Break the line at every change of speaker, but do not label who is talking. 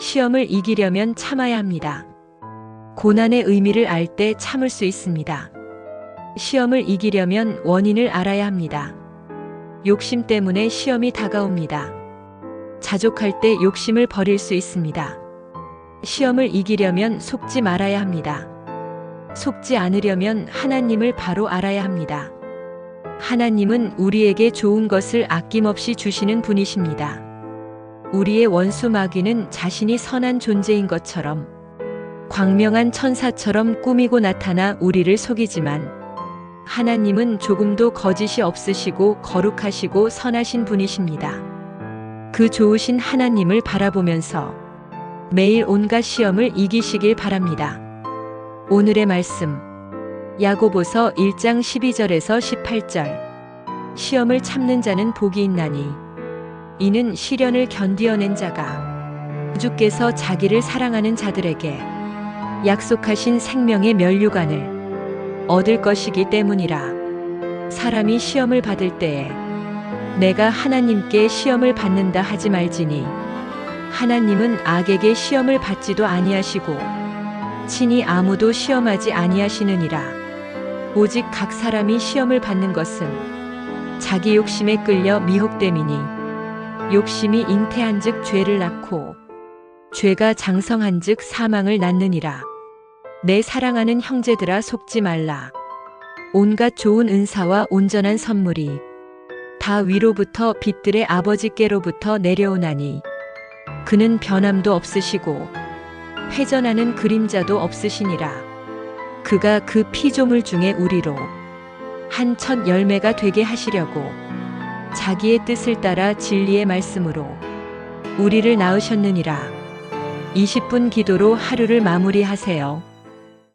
시험을 이기려면 참아야 합니다. 고난의 의미를 알 때 참을 수 있습니다. 시험을 이기려면 원인을 알아야 합니다. 욕심 때문에 시험이 다가옵니다. 자족할 때 욕심을 버릴 수 있습니다. 시험을 이기려면 속지 말아야 합니다. 속지 않으려면 하나님을 바로 알아야 합니다. 하나님은 우리에게 좋은 것을 아낌없이 주시는 분이십니다. 우리의 원수 마귀는 자신이 선한 존재인 것처럼 광명한 천사처럼 꾸미고 나타나 우리를 속이지만 하나님은 조금도 거짓이 없으시고 거룩하시고 선하신 분이십니다. 그 좋으신 하나님을 바라보면서 매일 온갖 시험을 이기시길 바랍니다. 오늘의 말씀 야고보서 1장 12절에서 18절 시험을 참는 자는 복이 있나니 이는 시련을 견디어낸 자가 주께서 자기를 사랑하는 자들에게 약속하신 생명의 면류관을 얻을 것이기 때문이라. 사람이 시험을 받을 때에 내가 하나님께 시험을 받는다 하지 말지니 하나님은 악에게 시험을 받지도 아니하시고 친히 아무도 시험하지 아니하시느니라. 오직 각 사람이 시험을 받는 것은 자기 욕심에 끌려 미혹됨이니 욕심이 잉태한즉 죄를 낳고 죄가 장성한즉 사망을 낳느니라. 내 사랑하는 형제들아 속지 말라. 온갖 좋은 은사와 온전한 선물이 다 위로부터 빛들의 아버지께로부터 내려오나니 그는 변함도 없으시고 회전하는 그림자도 없으시니라. 그가 그 피조물 중에 우리로 한 첫 열매가 되게 하시려고 자기의 뜻을 따라 진리의 말씀으로 우리를 낳으셨느니라 20분 기도로 하루를 마무리하세요.